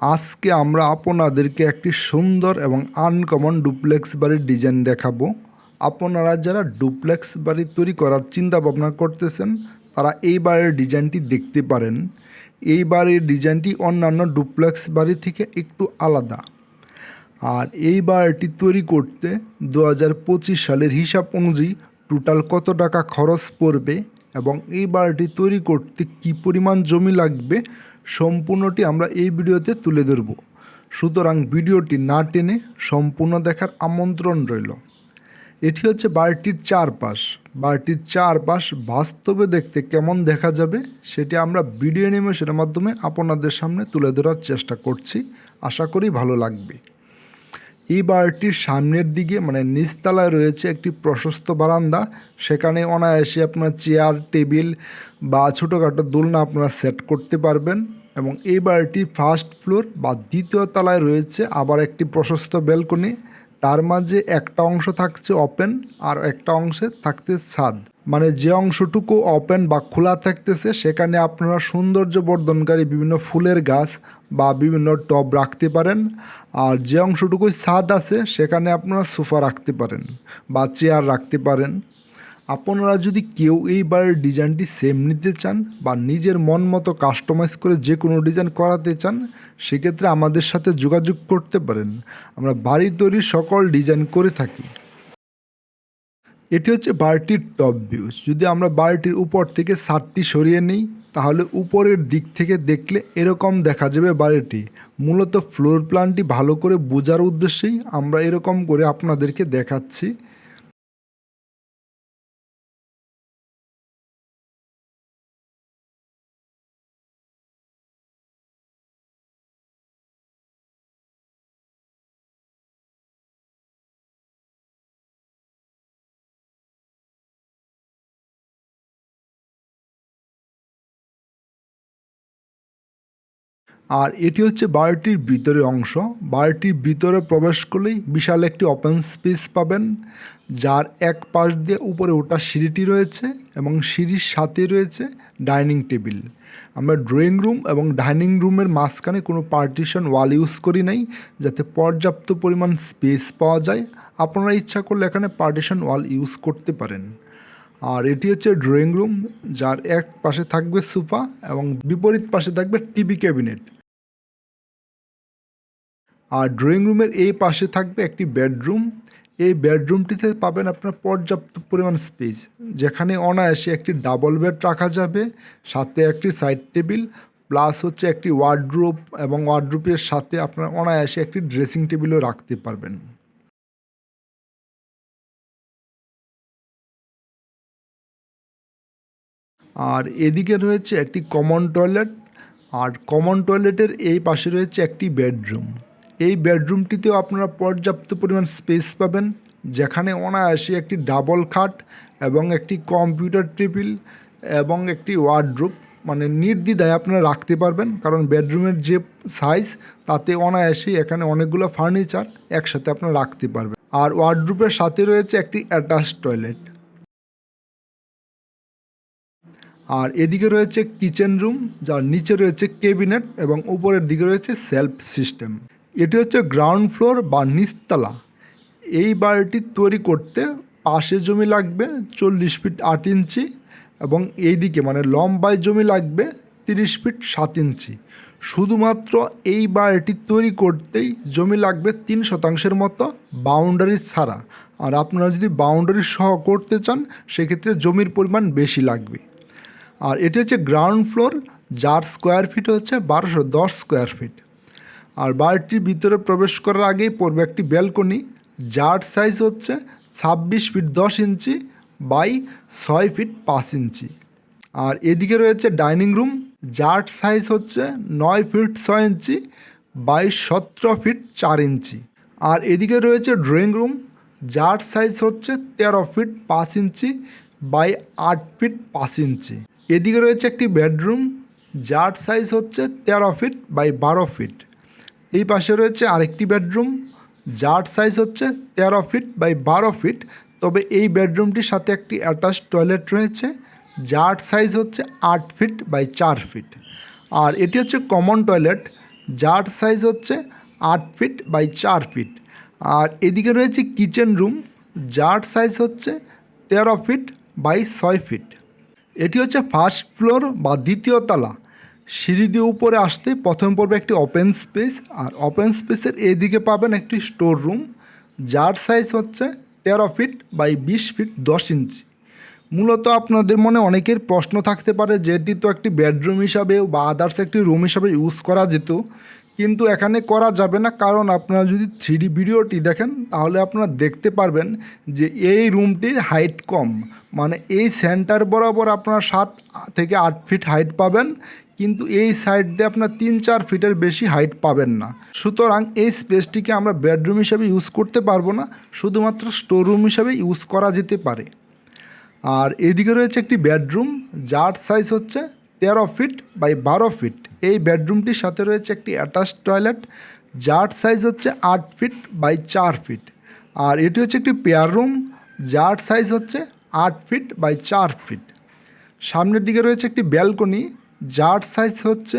আজকে আমরা আপনাদেরকে একটি সুন্দর এবং আনকমন ডুপ্লেক্স বাড়ির ডিজাইন দেখাবো। আপনারা যারা ডুপ্লেক্স বাড়ি তৈরি করার চিন্তা ভাবনা করতেছেন, তারা এই বাড়ির ডিজাইনটি দেখতে পারেন। এই বাড়ির ডিজাইনটি অন্যান্য ডুপ্লেক্স বাড়ি থেকে একটু আলাদা। আর এই বাড়িটি তৈরি করতে দু হাজার পঁচিশ সালের হিসাব অনুযায়ী টোটাল কত টাকা খরচ পড়বে? এবং এই বাড়িটি তৈরি করতে কী পরিমাণ জমি লাগবে সম্পূর্ণটি আমরা এই ভিডিওতে তুলে ধরব। সুতরাং ভিডিওটি না টেনে সম্পূর্ণ দেখার আমন্ত্রণ রইল। এটি হচ্ছে বাড়িটির চারপাশ। বাড়িটির চারপাশ বাস্তবে দেখতে কেমন দেখা যাবে সেটি আমরা ভিডিও অ্যানিমেশনের মাধ্যমে আপনাদের সামনে তুলে ধরার চেষ্টা করছি। আশা করি ভালো লাগবে। এই বাড়িটির সামনের দিকে মানে নিচতলায় রয়েছে একটি প্রশস্ত বারান্দা। সেখানে অনায়াসে আপনার চেয়ার, টেবিল বা ছোটোখাটো দোলনা আপনারা সেট করতে পারবেন এবং এই বাড়িটির ফার্স্ট ফ্লোর বা দ্বিতীয় তলায় রয়েছে আবার একটি প্রশস্ত ব্যালকনি। তার মাঝে একটা অংশ থাকছে ওপেন আর একটা অংশে থাকতে ছাদ মানে যে অংশটুকু ওপেন বা খোলা থাকতেছে, সেখানে আপনারা সৌন্দর্য বর্ধনকারী বিভিন্ন ফুলের গাছ বা বিভিন্ন টব রাখতে পারেন। আর যে অংশটুকুই ছাদ আছে, সেখানে আপনারা সোফা রাখতে পারেন বা চেয়ার রাখতে পারেন। আপনারা যদি কেউ এই বাড়ির ডিজাইনটি সেম নিতে চান বা নিজের মন মতো কাস্টমাইজ করে যে কোনো ডিজাইন করাতে চান, সেক্ষেত্রে আমাদের সাথে যোগাযোগ করতে পারেন। আমরা বাড়ি তৈরির সকল ডিজাইন করে থাকি। এটি হচ্ছে বাড়িটির টপ ভিউজ। যদি আমরা বাড়িটির উপর থেকে ছাদটি সরিয়ে নিই, তাহলে উপরের দিক থেকে দেখলে এরকম দেখা যাবে বাড়িটি। মূলত ফ্লোর প্ল্যানটি ভালো করে বোঝার উদ্দেশ্যেই আমরা এরকম করে আপনাদেরকে দেখাচ্ছি। আর এটি হচ্ছে বাড়িটির ভিতরের অংশ। বাড়িটির ভিতরে প্রবেশ করলেই বিশাল একটি ওপেন স্পেস পাবেন, যার এক পাশ দিয়ে উপরে ওঠা সিঁড়িটি রয়েছে এবং সিঁড়ির সাথে রয়েছে ডাইনিং টেবিল। আমরা ড্রয়িং রুম এবং ডাইনিং রুমের মাঝখানে কোনো পার্টিশন ওয়াল ইউজ করি নাই, যাতে পর্যাপ্ত পরিমাণ স্পেস পাওয়া যায়। আপনারা ইচ্ছা করলে এখানে পার্টিশন ওয়াল ইউজ করতে পারেন। আর এটি হচ্ছে ড্রয়িং রুম যার এক পাশে থাকবে সোফা এবং বিপরীত পাশে থাকবে টিভি ক্যাবিনেট আর ড্রয়িং রুমের এই পাশে থাকবে একটি বেডরুম এই বেডরুমটিতে পাবেন আপনার পর্যাপ্ত পরিমাণ স্পেস যেখানে অনায়াসে একটি ডাবল বেড রাখা যাবে, সাথে একটি সাইড টেবিল প্লাস হচ্ছে একটি ওয়ার্ড্রোপ এবং ওয়ার্ড্রোপের সাথে আপনার অনায়াসে একটি ড্রেসিং টেবিলও রাখতে পারবেন। আর এদিকে রয়েছে একটি কমন টয়লেট আর কমন টয়লেটের এই পাশে রয়েছে একটি বেডরুম এই বেডরুমটিতেও আপনারা পর্যাপ্ত পরিমাণ স্পেস পাবেন, যেখানে অনায়াসে একটি ডাবল খাট এবং একটি কম্পিউটার টেবিল এবং একটি ওয়ার্ড্রোপ মানে নির্দ্বিধায় আপনারা রাখতে পারবেন, কারণ বেডরুমের যে সাইজ, তাতে অনায়াসেই এখানে অনেকগুলো ফার্নিচার একসাথে আপনারা রাখতে পারবেন। আর ওয়ার্ড্রোপের সাথে রয়েছে একটি অ্যাটাচ টয়লেট। আর এদিকে রয়েছে কিচেন রুম, যার নিচে রয়েছে কেবিনেট এবং উপরের দিকে রয়েছে সেলফ সিস্টেম। এটি হচ্ছে গ্রাউন্ড ফ্লোর বা নিচতলা। এই বাড়িটি তৈরি করতে পাশে জমি লাগবে চল্লিশ ফিট আট ইঞ্চি এবং এই দিকে মানে লম্বায় জমি লাগবে তিরিশ ফিট সাত ইঞ্চি। শুধুমাত্র এই বাড়িটি তৈরি করতেই জমি লাগবে তিন শতাংশের মতো বাউন্ডারি ছাড়া। আর আপনারা যদি বাউন্ডারি সহ করতে চান, সেক্ষেত্রে জমির পরিমাণ বেশি লাগবে। আর এটি হচ্ছে গ্রাউন্ড ফ্লোর যার স্কোয়ার ফিট হচ্ছে বারোশো দশ স্কোয়ার ফিট আর বাড়িটির ভিতরে প্রবেশ করার আগেই পড়বে একটি ব্যালকনি, যার সাইজ হচ্ছে ছাব্বিশ ফিট দশ ইঞ্চি বাই ছয় ফিট পাঁচ ইঞ্চি। আর এদিকে রয়েছে ডাইনিং রুম যার সাইজ হচ্ছে নয় ফিট ছয় ইঞ্চি বাই সতেরো ফিট চার ইঞ্চি। আর এদিকে রয়েছে ড্রয়িং রুম যার সাইজ হচ্ছে তেরো ফিট পাঁচ ইঞ্চি বাই আট ফিট পাঁচ ইঞ্চি। এদিকে রয়েছে একটি বেডরুম যার সাইজ হচ্ছে তেরো ফিট বাই বারো ফিট এই পাশে রয়েছে আরেকটি বেডরুম, যার সাইজ হচ্ছে তেরো ফিট বাই বারো ফিট তবে এই বেডরুমটির সাথে একটি অ্যাটাচ টয়লেট রয়েছে, যার সাইজ হচ্ছে আট ফিট বাই চার ফিট আর এটি হচ্ছে কমন টয়লেট যার সাইজ হচ্ছে আট ফিট বাই চার ফিট আর এদিকে রয়েছে কিচেন রুম যার সাইজ হচ্ছে তেরো ফিট বাই ছয় ফিট এটি হচ্ছে ফার্স্ট ফ্লোর বা দ্বিতীয় তলা। সিঁড়ি দিয়ে উপরে আসতে প্রথম পর্বে একটি ওপেন স্পেস আর ওপেন স্পেসের এদিকে পাবেন একটি স্টোর রুম যার সাইজ হচ্ছে তেরো ফিট বাই বিশ ফিট দশ ইঞ্চি মূলত আপনাদের মনে অনেকের প্রশ্ন থাকতে পারে, যেটি তো একটি বেডরুম হিসাবে বা আদার্স একটি রুম হিসাবে ইউজ করা যেত। কিন্তু এখানে করা যাবে না। কারণ আপনারা যদি থ্রি ভিডিওটি দেখেন, তাহলে আপনারা দেখতে পারবেন যে এই রুমটির হাইট কম। মানে এই সেন্টার বরাবর আপনারা সাত থেকে আট ফিট হাইট পাবেন, কিন্তু এই সাইড দিয়ে আপনার তিন চার ফিটের বেশি হাইট পাবেন না। সুতরাং এই স্পেসটিকে আমরা বেডরুম হিসাবে ইউজ করতে পারব না, শুধুমাত্র স্টোর রুম হিসাবে ইউজ করা যেতে পারে। আর এদিকে রয়েছে একটি বেডরুম, যার সাইজ হচ্ছে তেরো ফিট বাই বারো ফিট। এই বেডরুমটির সাথে রয়েছে একটি অ্যাটাচ টয়লেট, যার সাইজ হচ্ছে আট ফিট বাই চার ফিট। আর এটি হচ্ছে একটি পেয়ার রুম, যার সাইজ হচ্ছে আট ফিট বাই চার ফিট। সামনের দিকে রয়েছে একটি ব্যালকনি, যার সাইজ হচ্ছে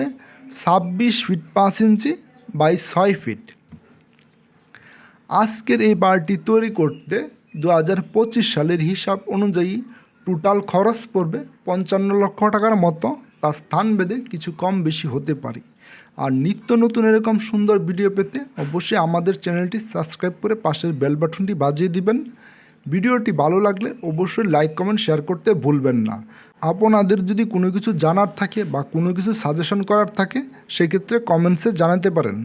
ছাব্বিশ ফিট পাঁচ ইঞ্চি বাই ছয় ফিট। আজকের এই বারটি তৈরি করতে দু হাজার পঁচিশ সালের হিসাব অনুযায়ী টোটাল খরচ পড়বে পঞ্চান্ন লক্ষ টাকার মতো। তার স্থান ভেদে কিছু কম বেশি হতে পারে। আর নিত্য নতুন এরকম সুন্দর ভিডিও পেতে অবশ্যই আমাদের চ্যানেলটি সাবস্ক্রাইব করে পাশের বেল বাটনটি বাজিয়ে দিবেন। ভিডিওটি ভালো লাগলে অবশ্যই লাইক, কমেন্ট, শেয়ার করতে ভুলবেন না। আপনাদের যদি কোনো কিছু জানার থাকে বা কোনো কিছু সাজেশন করার থাকে, সেক্ষেত্রে কমেন্টসে জানাতে পারেন।